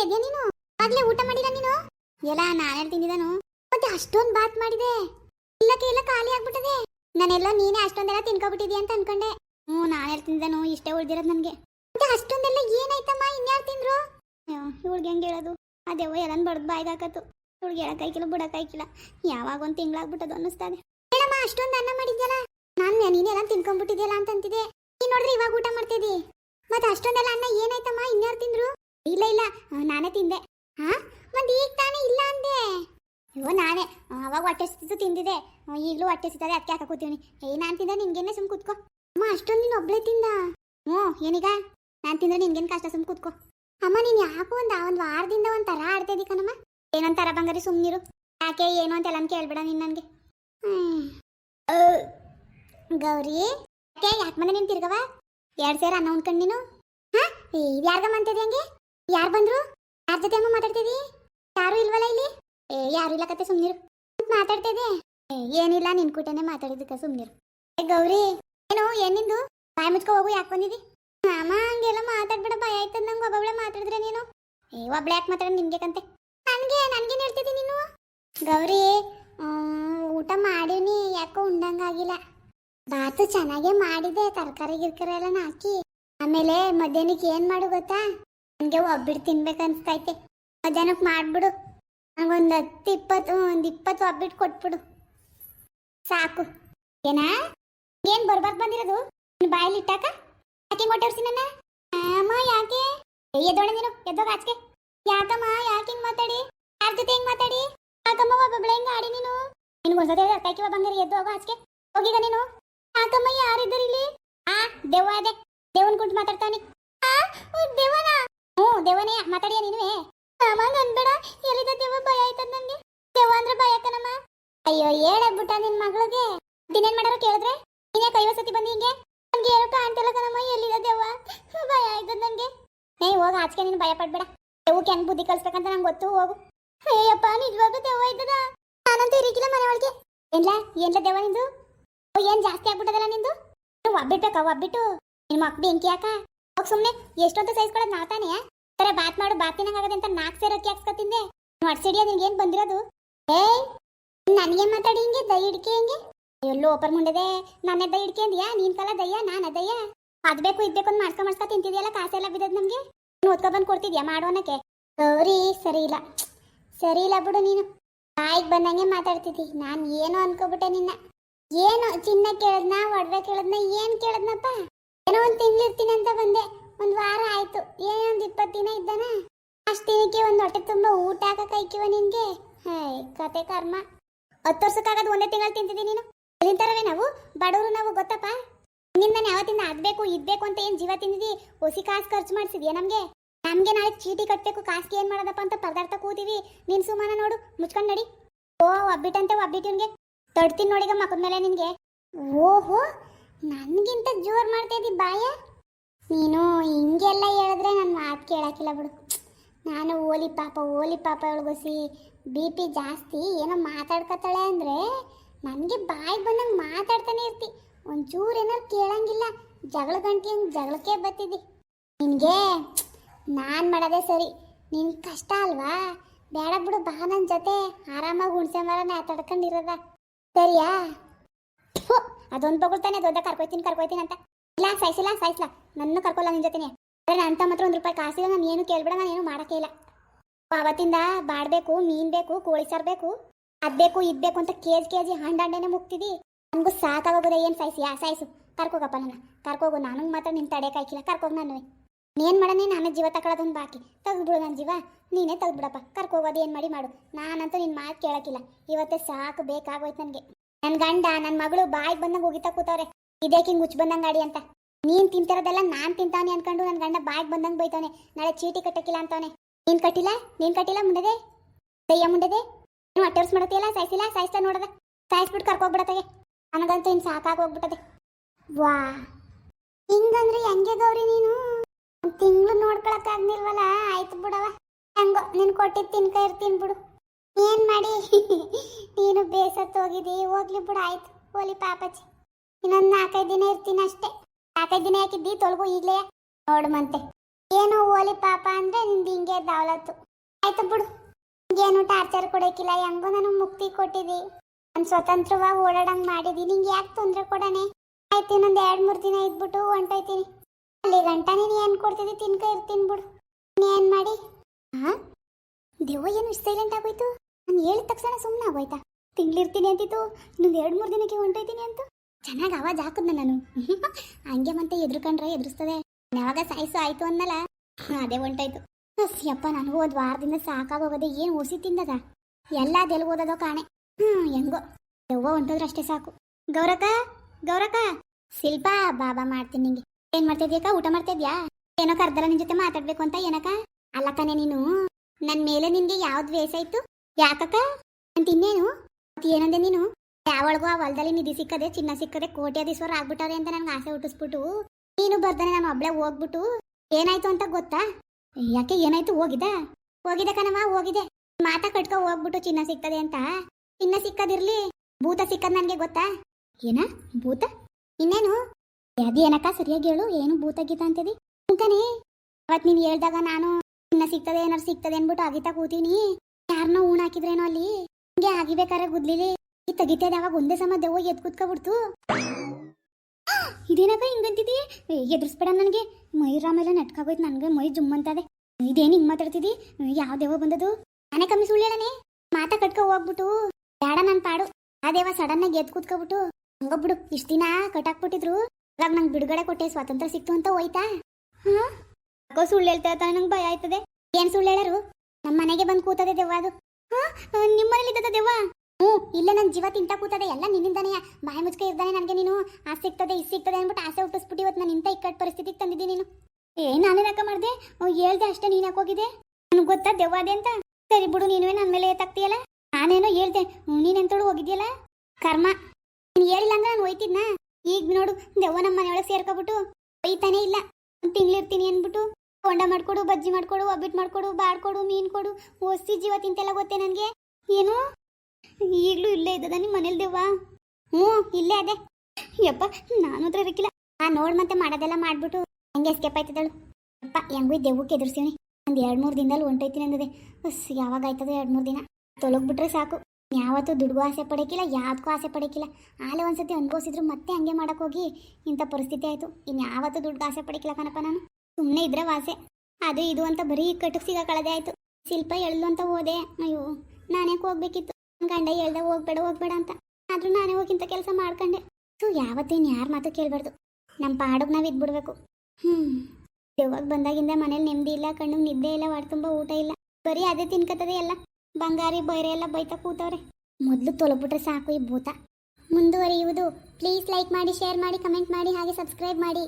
ತಿಂತಿದ್ಯಾ ನೀನು? ಆಗ್ಲೇ ಊಟ ಮಾಡಿಲ್ಲ ನೀನು? ಎಲ್ಲ ನಾನೇ ತಿಂದಿದ್ದಾನು. ಮತ್ತೆ ಅಷ್ಟೊಂದ್ ಬಾತ್ ಮಾಡಿದೆ. ಇಲ್ಲಕ್ಕೆ ಎಲ್ಲ ಖಾಲಿ ಆಗ್ಬಿಟ್ಟದೆ. ನಾನೆಲ್ಲ ನೀನೇ ಅಷ್ಟೊಂದೆಲ್ಲ ತಿನ್ಕೊಬಿಟ್ಟಿದ್ಯಾ ಅಂತ ಅನ್ಕೊಂಡೆ. ಹ್ಞೂ, ನಾನೇ ತಿಂದನು ಇಷ್ಟೇ ಉಳ್ದಿರೋದು ನನಗೆ. ಮತ್ತೆ ಅಷ್ಟೊಂದೆಲ್ಲ ಏನಾಯ್ತಮ್ಮ? ಇನ್ಯಾರು ತಿಂದ್ರು? ಇವಳಿಗೆ ಹೆಂಗೆ ಹೇಳೋದು? ಅದೇವೋ ಎಲ್ಲನ್ ಬಡ್ದು ಬಾಯ್ಗೆ ಹಾಕತ್ತು ಇವಳಿಗೆ ಹೇಳಕ್ಕಾಯ್ಕಿಲ್ಲ ಬಿಡಕ್ಕಾಯ್ಕಿಲ್ಲ ಯಾವಾಗ ಒಂದು ತಿಂಗಳಾಗ್ಬಿಟ್ಟದು ಅನ್ನಿಸ್ತದೆ ಹೇಳಮ್ಮ, ಅಷ್ಟೊಂದು ಅನ್ನ ಮಾಡಿದ್ಯಲ್ಲ? ನಾನು ನೀನೆಲ್ಲ ತಿನ್ಕೊಂಡ್ಬಿಟ್ಟಿದ್ಯಲ್ಲ ಅಂತ ನೀನು ನೋಡ್ರಿ ಇವಾಗ ಊಟ ಮಾಡ್ತಿದ್ದಿ. ಮತ್ತೆ ಅಷ್ಟೊಂದೆಲ್ಲ ಅನ್ನ ಏನಾಯ್ತಮ್ಮ? ಇನ್ಯಾರು ತಿಂದ್ರು? ಇಲ್ಲ ಇಲ್ಲ ನಾನೇ ತಿಂದೆ. ಹಾ ಒಂದು ಈಗ ತಾನೇ ಇಲ್ಲ ಅಂದೆ. ಅಯ್ಯೋ, ನಾನೇ. ಅವಾಗ ಹೊಟ್ಟೆ ಸಿದ್ದು ತಿಂದಿದೆ ಈಗಲೂ ಹೊಟ್ಟೆ ಸುತ್ತದೆ ಅದಕ್ಕೆ ಹಾಕ ಕೂತೀವಿ ಏ, ನಾನು ತಿಂದ ನಿನ್ಗೇನೆ ಸುಮ್ ಕೂತ್ಕೋ. ಅಮ್ಮ, ಅಷ್ಟೊಂದು ನೀನು ಒಬ್ಳೆ ತಿಂದ? ಹ್ಞೂ, ಏನೀಗ? ನಾನು ತಿಂದ್ರೆ ನಿನ್ಗೇನು ಕಷ್ಟ ಸುಮ್ ಕೂತ್ಕೋ. ಅಮ್ಮ, ನೀನು ಯಾಕೋ ಒಂದು ಒಂದು ವಾರದಿಂದ ಒಂಥರ ಆಡ್ತಾ ಇದ್ದಿ ಕಣಮ್ಮ? ಏನಂತಾರ ಬಂಗಾರಿ ಸುಮ್ಮನಿರು ಯಾಕೆ, ಏನು ಅಂತ ಎಲ್ಲ ಕೇಳ್ಬೇಡ ನೀನು ನನಗೆ. ಗೌರಿ, ಯಾಕೆ ಯಾಕೆ ಮನೆ ನೀನು ತಿರ್ಗವ ಎರಡು ಸೇರ ಅನ್ನ ಉಣ್ಕೊಂಡು ನೀನು? ಹಾಂ? ಹಾ ಯಾರ್ಗಮ್ಮ ಮಂತಿದ್ಯ ಹಂಗೆ ಯಾರು ಬಂದ್ರು? ಯಾರ ಜೊತೆ ಅಮ್ಮ ಮಾತಾಡ್ತಿದಿ ಯಾರು ಇಲ್ವಲ್ಲ ಇಲ್ಲಿ? ಏ, ಯಾರು ಇಲ್ಲ ಕತೆ, ಸುಮ್ನಿರು. ಏ, ಏನಿಲ್ಲ, ನಿನ್ ಕೂಟನೆ ಮಾತಾಡಿದ್ದಕ್ಕ, ಸುಮ್ನಿರು. ಏ, ಗೌರಿ, ಏನು ಏನಿಂದು ಬಾಯಿ ಮುಚ್ಕೊ ಹೋಗು, ಯಾಕೆ ಬಂದಿದಿ ಅಮ್ಮ ಹಂಗೆಲ್ಲ ಮಾತಾಡ್ಬೇಡ, ಭಯ ಆಯ್ತದ ನಂಗೆ, ಒಬ್ಬೊಬ್ಳೆ ಮಾತಾಡಿದ್ರೆ ನೀನು. ಏ, ಒಬ್ಳೆ ಯಾಕೆ ಮಾತಾಡ ನಿನ್ಗೆ ಕಂತೆ? ನನಗೆ, ನನ್ಗೇನು ಹೇಳ್ತಿದ್ದಿ ನೀನು? ಗೌರಿ ಊಟ ಮಾಡೀನಿ, ಯಾಕೋ ಉಂಡಂಗಾಗಿಲ್ಲ ಬಾತು ಚೆನ್ನಾಗೇ ಮಾಡಿದೆ, ತರಕಾರಿ, ಗಿರ್ಕರಿ ಎಲ್ಲ ಹಾಕಿ. ಆಮೇಲೆ ಮಧ್ಯಾಹ್ನಕ್ಕೆ ಏನು ಮಾಡು ಗೊತ್ತಾ? ನನಗೆ ಒಬ್ಬಿಟ್ಟು ತಿನ್ಬೇಕು ಅನ್ಸ್ತೈತೆ. ಮಧ್ಯಾಹ್ನಕ್ಕೆ ಮಾಡ್ಬಿಡು. ನಂಗೊಂದು ಹತ್ತು ಇಪ್ಪತ್ತು, ಒಂದು ಇಪ್ಪತ್ತು ಒಬ್ಬಿಟ್ಟು ಕೊಟ್ಬಿಡು. ಸಾಕು. ಏನಾ? ಏನ್ ಬರ್ಬಾರ್ದು ಬಂದಿರೋದು? ನಿನ್ ಬಾಯಲ್ಲಿ ಇಟ್ಟಾಕ? ಯಾಕೆ ಹೊಟ್ಟೆ ನನ್ನ? ಅಮ್ಮ ಯಾಕೆ? ಎದ್ದೋಣ ನೀನು. ಎದ್ದೋಗ ಆಚೆ ಯಾಕಮ್ಮ? ಯಾಕೆ ಹಿಂಗೆ ಮಾತಾಡಿ? ಯಾರ ಜೊತೆ ಹಿಂಗೆ ಮಾತಾಡಿ? ಯಾಕಮ್ಮ, ಒಬ್ಬೊಬ್ಳೆ ಹಿಂಗೆ ಆಡಿ ನೀನು? ನಿನ್ಗೆ ಒಂದ್ಸತಿ ಅರ್ಕಾಯ್ಕಿವ ಬಂಗಾರ ಎದ್ದು ಹೋಗೋ ಆಚೆ ಹೋಗಿಗ ನೀನು? ಯಾಕಮ್ಮ, ಯಾರಿದ್ದಾರೆ ಇಲ್ಲಿ? ಆ, ದೆವ್ವ ಅದೇ ದೇವನ್ ಕುಂಟು ಮಾತಾಡ್ತಾನೆ ಆ ದೇವನಾ ಹ್ಞೂ, ದೇವನೇ, ಮಾತಾಡಿಯ ನೀನುವೆ? ಅವಾಗ ಅನ್ಬೇಡ ಎಲ್ಲಿದ ದೇವ ಭಯ ಆಯ್ತದ ನನ್ಗೆ ದೇವ ಅಂದ್ರೆ ಭಯ ಕಣಮ್ಮ ಅಯ್ಯೋ ಹೇಳಬಿಟ್ಟ ನಿನ್ ಮಗಳಿಗೆ. ದಿನೇನ್ ಮಾಡಾರ ಕೇಳಿದ್ರೆ? ನೀನೇ ಕೈವ ಸತಿ ಬಂದಿ ಹಿಂಗೆ? ನನ್ಗೆ ಏನು ಕಾಣ್ತಿಲ್ಲ ಕಣಮ್ಮ ಎಲ್ಲಿದ ದೇವ? ಭಯ ಆಯ್ತದ ನಂಗೆ. ಏ, ಹೋಗ, ಆಚೆಗೆ ನೀನು ಭಯ ಪಡ್ಬೇಡ. ದೇವಕ್ಕೆ ಹೆಂಗ್ ಬುದ್ಧಿ ಕಲ್ಸ್ಬೇಕಂತ ನಂಗೆ ಗೊತ್ತು, ಹೋಗು. ಅಯ್ಯಪ್ಪ ನಿಜವಾಗೂ ದೇವ ಇದ್ದದ? ನಾನಂತೂ ಇರಿಕಿಲ್ಲ ಮನೆ ಒಳಗೆ. ಏನ್ಲ ಏನ್ಲ ದೇವ ನಿಂದು? ಏನ್ ಜಾಸ್ತಿ ಆಗ್ಬಿಟ್ಟದಲ್ಲ ನಿಂದು? ನೀವು ಒಬ್ಬಿಟ್ಬೇಕ, ಒಬ್ಬಿಟ್ಟು. ನಿನ್ ಮಕ್ಳು ಬೆಂಕಿ ಯಾಕ ಹೋಗ್ ಸುಮ್ನೆ, ಎಷ್ಟೊಂದು ಸಹಿಸ್ಕೊಳ್ಳೋದು ನಾ ತಾನೇ? ತರ ಬಾತ್ ಮಾಡು ಬಾತ್ ತಿನ್ನಂಗಾಗದೆ ಅಂತ ನಾಲ್ಕು ಸೇರಕ್ಕೆ ಅಕ್ಕಿ ಹಾಕ್ಸ್ಕೊತಿಂದೆ ಹೊಡ್ಸಿಡಿಯ ನಿನ್ಗೆ ಏನು ಬಂದಿರೋದು? ಏಯ್ ನನಗೆ ಮಾತಾಡಿ ಹಿಂಗೆ, ದೈ ಹಿಡ್ಕೆ ಹಿಂಗೆ? ಎಲ್ಲೋ ಓಪನ್ ಮುಂಡದೆ ನನ್ನ ದೈ ಹಿಡ್ಕೆ ಅಂದ್ಯಾ? ನೀನ್ ಕಲ ದಯ್ಯ ನಾನ್ ಅದಯ್ಯ ಅದ್ ಬೇಕು, ಇದ್ ಬೇಕು ಅಂತ ಮಾಡ್ಸ್ಕೊ ಮಾಡ್ಸ್ಕೊ ತಿಂತಿದ್ಯಲ್ಲ ಕಾಸೆಲ್ಲ ಬಿದ್ದದ್ ನಮ್ಗೆ? ನೀನು ಓದ್ಕೊ ಬಂದ್ ಕೊಡ್ತಿದ್ಯಾ ಮಾಡೋನಕ್ಕೆ ಸರಿ ಸರಿ ಇಲ್ಲ. ಸರಿ ಇಲ್ಲ ಬಿಡು ನೀನು. ಬಾಯಿಗೆ ಬಂದಂಗೆ ಮಾತಾಡ್ತಿದ್ದಿ. ನಾನು ಏನೋ ಅನ್ಕೋಬಿಟ್ಟೆ ನಿನ್ನ. ಏನು ಚಿನ್ನ ಕೇಳದ್ನ, ಒಡವೆ ಕೇಳದ್ನ, ಏನ್ ಕೇಳದ್ನಪ್ಪ? ಏನೋ ಒಂದು ತಿಂಗಳು ಇರ್ತೀನಿ ಅಂತ ಬಂದೆ. ಒಂದು ವಾರ ಆಯ್ತು. ಏನೋ ಒಂದು ಇಪ್ಪತ್ತು ದಿನ ಇದ್ದಾನೆ. ಅಷ್ಟು ದಿನಕ್ಕೆ ಒಂದು ಹೊಟ್ಟೆ ತುಂಬ ಊಟ ಹಾಕಕ್ಕೆ ಐಕಿವ ನಿನ್ಗೆ? ಹಾಯ್ ಕತೆ ಕರ್ಮ. ಹತ್ತು ವರ್ಷಕ್ಕಾಗದು ಒಂದೇ ತಿಂಗಳು ತಿಂತಿದ್ದೀನಿ ನೀನು? ಎಲ್ಲಿಂತಾರವೇ ನಾವು? ಬಡವರು ನಾವು ಗೊತ್ತಪ್ಪ. ನಿನ್ನ ಯಾವತ್ತಿಂದ ಆಗ್ಬೇಕು, ಇದ್ಬೇಕು ಅಂತ ಏನು ಜೀವ ತಿಂದಿದ್ದಿ ಹೊಸಿ ಕಾಸು ಖರ್ಚು ಮಾಡಿಸಿದ್ಯಾ ನಮಗೆ? ನಮಗೆ ನಾಳೆ ಚೀಟಿ ಕಟ್ಟಬೇಕು ಕಾಸ್ಗೆ ಏನು ಮಾಡೋದಪ್ಪ ಅಂತ ಪದಾರ್ಥ ಕೂತೀವಿ. ನೀನು ಸುಮಾನ ನೋಡು, ಮುಚ್ಕೊಂಡು ನಡಿ. ಓ, ಒಬ್ಬಿಟ್ಟಂತೆ ಒಬ್ಬಿಟ್ಟಿನ್ಗೆ ತಡ್ತೀನಿ ನೋಡಿಗ ಮಕ್ಕದ ಮೇಲೆ ನಿನಗೆ. ಓಹೋ ನನ್ಗಿಂತ ಜೋರ್ ಮಾಡ್ತಾ ಇದ್ದಿ ಬಾಯ. ನೀನು ಹಿಂಗೆಲ್ಲ ಹೇಳಿದ್ರೆ ನನ್ನ ಮಾತು ಕೇಳಕ್ಕಿಲ್ಲ ಬಿಡು. ನಾನು ಓಲಿ ಪಾಪ ಓಲಿ ಪಾಪ ಒಳಗೋಸಿ ಬಿ ಪಿ ಜಾಸ್ತಿ, ಏನೋ ಮಾತಾಡ್ಕೊತಾಳೆ ಅಂದರೆ ನನಗೆ ಬಾಯಿ ಬಂದಂಗೆ ಮಾತಾಡ್ತಾನೆ ಇರ್ತಿ. ಒಂಚೂರು ಏನಾರು ಕೇಳಂಗಿಲ್ಲ. ಜಗಳ ಗಂಟೆ ಜಗಳಕ್ಕೆ ಬತ್ತಿದ್ದಿ ನಿನಗೆ ನಾನು ಮಾಡೋದೇ ಸರಿ. ನಿನ್ ಕಷ್ಟ ಅಲ್ವಾ? ಬೇಡ ಬಿಡು, ಬಾ ನನ್ನ ಜೊತೆ. ಆರಾಮಾಗಿ ಹುಣ್ಸೆ ಮರನ ಮಾತಾಡ್ಕೊಂಡಿರೋದ ಸರಿಯಾ? ಅದೊಂದು ಬಗುಳ್ತಾನೆ, ದೊಡ್ಡ ಕರ್ಕೊಯ್ತೀನಿ ಕರ್ಕೊಯ್ತೀನಿ ಅಂತ. ಇಲ್ಲ, ಸಾಯಿಸಿಲ್ಲ ಸಾಯಿಸ್ಲ ನನ್ನ ಕರ್ಕೊಲ್ಲ ನಿನ್ ಜೊತೆನೆ. ಅರೆ ಅಂತ ಮಾತ್ರ ಒಂದು ರೂಪಾಯಿ ಕಾಸಿಲ್ಲ, ನಾನು ಏನು ಕೇಳ್ಬೇಡ, ನಾನು ಏನು ಮಾಡೋಕ್ಕೆ ಇಲ್ಲ. ಅವತ್ತಿಂದ ಬಾಡ್ಬೇಕು, ಮೀನ್ ಬೇಕು, ಕೋಳಿ ಸಾರು ಬೇಕು, ಅದ್ ಬೇಕು, ಇದ್ ಬೇಕು ಅಂತ ಕೆಜಿ ಕೆಜಿ ಹಂಡಾಂಡೆನೆ ಮುಗ್ತಿದಿ. ನನಗೂ ಸಾಕಾಗೋಗಿದೆ, ಏನು ಸಾಯಿಸಿ? ಯಾ, ಸಾಯಿಸು. ಕರ್ಕೋಗಪ್ಪ ನನ್ನ. ಕರ್ಕೋಗು, ನಾನು ಮಾತ್ರ ನಿನ್ ಕಾಯ್ಕಿಲ್ಲ ಕರ್ಕೋಗ ನಾನು ಏನ್ ಮಾಡನೆ ನನ್ನ ಜೀವ ತಗೊಳ್ಳೋದೊಂದು ಬಾಕಿ. ತೆಗೆದ್ಬಿಡು ನನ್ನ ಜೀವ. ನೀನೇ ತೆಗೆದ್ಬಿಡಪ್ಪ. ಕರ್ಕೋಗೋದು ಏನು ಮಾಡಿ ಮಾಡು. ನಾನಂತೂ ನಿನ್ನ ಮಾತು ಕೇಳಕ್ಕಿಲ್ಲ. ಇವತ್ತೇ ಸಾಕು, ಬೇಕಾಗೋಯ್ತು ನನಗೆ. ನನ್ನ ಗಂಡ ನನ್ನ ಮಗಳು ಬಾಯಿಗೆ ಬಂದಂಗೆ ಹೋಗಿತಾ ಕೂತವ್ರೆ. ಇದೇಕಿಂಗ್ ಮುಚ್ಚ ಬಂದಂಗೆ ಗಾಡಿ ಅಂತ? ನೀನ್ ತಿಂತಿರೋದೆಲ್ಲ ನಾನ್ ತಿಂತಾನೆ ಅನ್ಕೊಂಡು ನನ್ನ ಗಂಡ ಬಾಯಿಗೆ ಬಂದಂಗೆ ಬೈತಾನೆ ನಾಳೆ ಚೀಟಿ ಕಟ್ಟಕ್ಕಿಲ್ಲ ಅಂತವನೆ. ನೀನ್ ಕಟ್ಟಿಲ್ಲ? ನೀನ್ ಕಟ್ಟಿಲ್ಲ ಮುಂಡದೆ ದಯ್ಯ ಮುಂಡದೆ ನೀನು ಅಟ್ಟರ್ಸ್ ಮಾಡತ್ತಿಲ್ಲ ಸಾಯಿಸಿಲ್ಲ? ಸಾಯಿಸ್ತಾ ನೋಡದ? ಸಾಯಿಸ್ಬಿಟ್ಟು ಕರ್ಕೋಗ್ಬಿಡತ್ತೆ ನನಗಂತೂ ಇನ್ನು ಸಾಕಾಗಿ ಹೋಗ್ಬಿಟ್ಟದೆ. ವಾ. ಹಿಂಗಂದ್ರೆ ಹೆಂಗೆ ಗೌರಿ ನೀನು? ತಿಂಗಳು ನೋಡ್ಕೊಳಕ್ ಆಗ್ನಿಲ್ವಲ್ಲ ಆಯ್ತು ಬಿಡವ ಹೆಂಗೋ, ನೀನ್ ಕೊಟ್ಟಿದ್ ತಿನ್ಕ ಇರ್ತೀನಿ ಬಿಡು. ಏನ್ ಮಾಡಿ? ನೀನು ಬೇಸತ್ ಹೋಗಿದಿ ಹೋಗ್ಲಿ ಬಿಡು, ಆಯ್ತು. ಹೋಲಿ ಪಾಪಚ್ಚಿ ಇನ್ನೊಂದ್ ನಾಲ್ಕೈದು ದಿನ ಇರ್ತೀನಿ ಅಷ್ಟೇ. ನಾಲ್ಕೈದು ದಿನ ಯಾಕಿದ್ದಿ? ತೊಳಗು ಈಗಲೇ. ನೋಡು ಏನು ಹೋಲಿ ಪಾಪ ಅಂದ್ರೆ ನಿಂದು ಹಿಂಗೆ ದಾವಲತ್ತು. ಆಯ್ತು ಬಿಡು. ಏನು ಟಾರ್ಚರ್ ಕೊಡಕ್ಕಿಲ್ಲ. ಹೆಂಗೋ ನಾನು ಮುಕ್ತಿ ಕೊಟ್ಟಿದಿ ನಾನು ಸ್ವತಂತ್ರವಾಗಿ ಓಡಾಡಂಗ್ ಮಾಡಿದಿ ನಿಂಗೆ ಯಾಕೆ ತೊಂದ್ರೆ ಕೊಡನೆ? ಆಯ್ತು, ಇನ್ನೊಂದು ಎರಡು, ಮೂರು ದಿನ ಇದ್ಬಿಟ್ಟು ಹೊಂಟೋಯ್ತೀನಿ. ಅಲ್ಲಿ ಗಂಟ ನೀನು ಏನು ಕೊಡ್ತಿದ್ದಿ? ತಿನ್ಕ ಇರ್ತೀನಿ ಬಿಡು. ಏನು ಮಾಡಿ? ಹಾ ದೇವ ಏನು ಸೈಲೆಂಟ್ ಆಗೋಯ್ತು? ನಾನು ಹೇಳಿದ ತಕ್ಷಣ ಸುಮ್ಮನೆ ಆಗೋಯ್ತಾ ತಿಂಗಳಿರ್ತೀನಿ ಅಂತಿತ್ತು, ಇನ್ನೊಂದು ಎರಡು ಮೂರು ದಿನಕ್ಕೆ ಹೊಂಟೋಯ್ತೀನಿ ಅಂತ. ಚೆನ್ನಾಗಿ ಆವಾಜ್ ಹಾಕಿದ್ನ ನಾನು. ಹಂಗೆ ಮತ್ತೆ ಎದುರ್ಕೊಂಡ್ರೆ ಎದುರಿಸ್ತದೆ. ಯಾವಾಗ ಸಾಯಿಸು ಆಯ್ತು ಅನ್ನಲ್ಲ ಅದೇ ಹೊಂಟೋಯ್ತು. ಯಪ್ಪ, ನನಗೂ ಒಂದು ವಾರದಿಂದ ಸಾಕಾಗೋಗದೆ ಏನು ಹೊಸಿ ತಿಂದದ? ಎಲ್ಲ ಅದೆಲ್ಲಿ ಓದೋದೋ ಕಾಣೆ. ಹ್ಮ್, ಹೆಂಗೋ. ಯವ್ವ ಹೊಂಟೋದ್ರೆ ಅಷ್ಟೇ ಸಾಕು. ಗೌರಕ ಗೌರಕ ಶಿಲ್ಪ, ಬಾಬಾ ಮಾಡ್ತೀನಿ ನಿಂಗೆ. ಏನು ಮಾಡ್ತಾ ಊಟ ಮಾಡ್ತಿದ್ಯಾ? ಏನೋ ಕರ್ದಲ್ಲ ನಿನ್ ಜೊತೆ ಮಾತಾಡ್ಬೇಕು ಅಂತ ಏನಕ್ಕ? ಅಲ್ಲಕ್ಕನೆ ನೀನು? ನನ್ನ ಮೇಲೆ ನಿನಗೆ ಯಾವ್ದು ದ್ವೇಷ ಇತ್ತು? ಯಾಕಕ್ಕ? ಅಂತ ಮತ್ತ್ ಏನಂದೆ ನೀನು? ಯಾವಳಗೂ ಆ ಹೊಲದಲ್ಲಿ ನಿಧಿ ಸಿಕ್ಕದೆ, ಚಿನ್ನ ಸಿಕ್ಕದೆ ಕೋಟ್ಯಾಧೀಶ್ವರ ಆಗ್ಬಿಟ್ಟಾರೆ ಅಂತ ನನ್ಗೆ ಆಸೆ ಹುಟ್ಟಿಸ್ಬಿಟ್ಟು ನೀನು ಬರ್ತಾನೆ ನಾನು ಒಬ್ಳೆ ಹೋಗ್ಬಿಟ್ಟು ಏನಾಯ್ತು ಅಂತ ಗೊತ್ತಾ? ಯಾಕೆ ಏನಾಯ್ತು? ಹೋಗಿದ ಹೋಗಿದೆ ಕಣವ ಹೋಗಿದೆ ಮಾತಾ ಕಟ್ಕೊ ಹೋಗ್ಬಿಟ್ಟು ಚಿನ್ನ ಸಿಗ್ತದೆ ಅಂತ. ಚಿನ್ನ ಸಿಕ್ಕದಿರ್ಲಿ, ಭೂತ ಸಿಕ್ಕದ್ ನನ್ಗೆ ಗೊತ್ತಾ? ಏನ? ಭೂತ? ಇನ್ನೇನು? ಅದೇನಕ್ಕ ಸರಿಯಾಗಿ ಹೇಳು. ಏನು ಭೂತ ಗೀತ ಅಂತದಿ? ಅಂತಾನೆ ಅವತ್ ನೀನ್ ಹೇಳ್ದಾಗ ನಾನು ಚಿನ್ನ ಸಿಗ್ತದೆ ಏನಾರು ಸಿಗ್ತದೆ ಅನ್ಬಿಟ್ಟು ಅಗಿತಾ ಕೂತೀನಿ. ಯಾರನ್ನೋ ಉಣ ಹಾಕಿದ್ರೇನೋ ಅಲ್ಲಿ? ಹಿಂಗೆ ಆಗಿಬೇಕಾರೆ ಗುದ್ಲಿಲಿ. ಈ ತೆಗಿತದೆ ಯಾವಾಗ ಒಂದೇ ಸಮ ದೆವ್ವ ಎದ್ ಕುತ್ಕೊಬಿಡ್ತು. ಇದೇನಪ್ಪ ಹಿಂಗಂತಿದಿ? ಎದುರಿಸ್ಬೇಡ ನನಗೆ. ಮೈ ರಾಮೆಲ್ಲ ನೆಟ್ಕಾಗೋಯ್ತು ನನಗೆ. ಮೈ ಜುಮ್ ಅಂತದೆ ಇದೇನು ಹಿಂಗ್ ಮಾತಾಡ್ತಿದಿ? ಯಾವ ದೇವ ಬಂದದು? ನಾನೇ ಕಮ್ಮಿ ಸುಳ್ಳೇಳನೆ ಮಾತಾ ಕಟ್ಕೊ ಹೋಗ್ಬಿಟ್ಟು ಬೇಡ ನನ್ ಪಾಡು. ಆ ದೇವ ಸಡನ್ ಆಗಿ ಎದ್ ಕುತ್ಕೊಬಿಟ್ಟು ಹಂಗಬಿಡು ಇಷ್ಟ ದಿನ ಕಟ್ಟಾಕ್ಬಿಟ್ಟಿದ್ರು. ಇವಾಗ ನಂಗೆ ಬಿಡುಗಡೆ ಕೊಟ್ಟೆ. ಸ್ವಾತಂತ್ರ್ಯ ಸಿಕ್ತು ಅಂತ ಹೋಯ್ತಾ? ಹಾ? ಸುಳ್ಳು ಹೇಳ್ತಾ ನಂಗೆ ಭಯ ಆಯ್ತದೆ. ಏನ್ ಸುಳ್ಳು ಹೇಳರು? ನಮ್ಮ ಮನೆಗೆ ಬಂದು ಕೂತದೆ ದೆವ್ವ ಅದು. ಹಾ ನಿಮ್ಮ ಮನೇಲಿ ಇದ್ದದ ದೆವ್ವ? ಹ್ಞೂ, ಇಲ್ಲೇ ನನ್ನ ಜೀವ ತಿಂತ ಕೂತದೆ. ಎಲ್ಲ ನಿನ್ನಿಂದಾನೆ ಬಾಯಿ ಮುಚ್ಚಕ ಇರ್ದಾನೆ ನನಗೆ ನೀನು. ಆ ಸಿಗ್ತದೆ, ಇದು ಸಿಗ್ತದೆ ಅಂದ್ಬಿಟ್ಟು ಆಸೆ ಹುಟ್ಟಿಸ್ಬಿಟ್ಟು ಇವತ್ತು ನಾನು ಇಂಥ ಇಕ್ಕಟ್ಟು ಪರಿಸ್ಥಿತಿಗೆ ತಂದಿದ್ದೀನಿ ನೀನು. ಏ ಮಾಡ್ದೆ? ಮಾಡಿದೆ ಹೇಳ್ದೆ ಅಷ್ಟೇ ನೀನು ಯಾಕೆ ಹೋಗಿದೆ ನನಗೆ ಗೊತ್ತಾ ದೆವ್ವ ಅದೇ ಅಂತ? ಸರಿ ಬಿಡು, ನೀನುವೇ ನನ್ನ ಮೇಲೆ ಎತ್ತಾಗ್ತೀಯಲ್ಲ ನಾನೇನೋ ಹೇಳ್ದೆ. ನೀನೆಂತೋಳು ಹೋಗಿದ್ಯಲ್ಲ? ಕರ್ಮ. ನೀನು ಹೇಳಿಲ್ಲ ಅಂದ್ರೆ ನಾನು ಹೋಯ್ತಿದ್ನಾ? ಈಗ ನೋಡು, ದೆವ್ವ ನಮ್ಮ ಮನೆಯೊಳಗೆ ಸೇರ್ಕೊಬಿಟ್ಟು ಹೋಯ್ತಾನೆ ಇಲ್ಲ. ತಿಂಗಳಿರ್ತೀನಿ ಅಂದ್ಬಿಟ್ಟು. ಕೊಂಡ ಮಾಡ್ಕೊಡು, ಬಜ್ಜಿ ಮಾಡ್ಕೊಡು, ಒಬ್ಬಿಟ್ಟು ಮಾಡ್ಕೊಡು, ಬಾಡ್ಕೊಡು ಮೀನು ಕೊಡು ಒಸಿ ಜೀವ ತಿಂತೆಲ್ಲ ಗೊತ್ತೇ ನನಗೆ? ಏನು? ಈಗಲೂ ಇಲ್ಲೇ ಇದ್ದದ ನಿಮ್ಮ ಮನೇಲಿ ದೇವ್ವಾ? ಹ್ಞೂ, ಇಲ್ಲೇ ಅದೇ. ಯಪ್ಪ, ನಾನು ಹತ್ರ ಇರಕ್ಕಿಲ್ಲ ಆ ನೋಡ್ ಮತ್ತೆ ಮಾಡೋದೆಲ್ಲ ಮಾಡ್ಬಿಟ್ಟು ಹಂಗೆ ಎಸ್ಕೇಪ್ ಆಯ್ತದಳು? ಅಪ್ಪ ಹೆಂಗೂ ದೆವ್ವಕ್ಕೆ ಎದುರಿಸೀನಿ ಒಂದು ಎರಡು ಮೂರು ದಿನದಲ್ಲಿ ಹೊಂಟೋಯ್ತೀನಿ ಅಂದದೆ. ಬಸ್ ಯಾವಾಗ ಆಯ್ತದೆ ಎರಡು ಮೂರು ದಿನ. ತೊಲಗ್ಬಿಟ್ರೆ ಸಾಕು. ಯಾವತ್ತೂ ದುಡ್ಗೂ ಆಸೆ ಪಡೋಕ್ಕಿಲ್ಲ ಯಾವ್ದಕ್ಕೂ ಆಸೆ ಪಡೋಕ್ಕಿಲ್ಲ ಆಲೆ ಒಂದ್ಸತಿ ಅನ್ಭವಿಸಿದ್ರು ಮತ್ತೆ ಹಂಗೆ ಮಾಡಕ್ ಹೋಗಿ ಇಂಥ ಪರಿಸ್ಥಿತಿ ಆಯಿತು. ಇನ್ನು ಯಾವತ್ತೂ ದುಡ್ಡು ಆಸೆ ಪಡೋಕ್ಕಿಲ್ಲ ಕಣಪ್ಪ ನಾನು. ಸುಮ್ಮನೆ ಇದ್ರೆ ವಾಸೆ. ಅದು ಇದು ಅಂತ ಬರೀ ಸಿಗ ಕಳೆದೇ ಆಯಿತು. ಶಿಲ್ಪ ಎಳ್ದು ಅಂತ ಹೋದೆ. ಅಯ್ಯೋ ನಾನೇ ಹೋಗ್ಬೇಕಿತ್ತು? ಗಂಡ ಹೇಳ್ದೆ ಹೋಗ್ಬೇಡ ಹೋಗ್ಬೇಡ ಅಂತ. ಆದ್ರೂ ನಾನೇ ಹೋಗಿಂತ ಕೆಲಸ ಮಾಡ್ಕೊಂಡೆ. ಸೊ ಯಾವತ್ತೇನು ಯಾರ ಮಾತು ಕೇಳಬಾರ್ದು. ನಮ್ಮ ಪಾಡಿಗೆ ನಾವು ಇದ್ಬಿಡ್ಬೇಕು. ಹ್ಞೂ ಯಾವಾಗ ಬಂದಾಗಿಂದ ಮನೇಲಿ ನೆಮ್ಮದಿ ಇಲ್ಲ, ಕಣ್ಣು ನಿದ್ದೆ ಇಲ್ಲ ಹೊಟ್ಟೆ ತುಂಬ ಊಟ ಇಲ್ಲ. ಬರೀ ಅದೇ ತಿನ್ಕತ್ತದೆ ಎಲ್ಲ. ಬಂಗಾರಿ, ಬೈರೆ ಎಲ್ಲ ಬೈತಾ ಕೂತವ್ರೆ. ಮೊದಲು ತೊಲಬಿಟ್ರೆ ಸಾಕು ಈ ಭೂತ. ಮುಂದುವರಿಯುವುದು. ಪ್ಲೀಸ್ ಲೈಕ್ ಮಾಡಿ, ಶೇರ್ ಮಾಡಿ, ಕಮೆಂಟ್ ಮಾಡಿ, ಹಾಗೆ ಸಬ್ಸ್ಕ್ರೈಬ್ ಮಾಡಿ.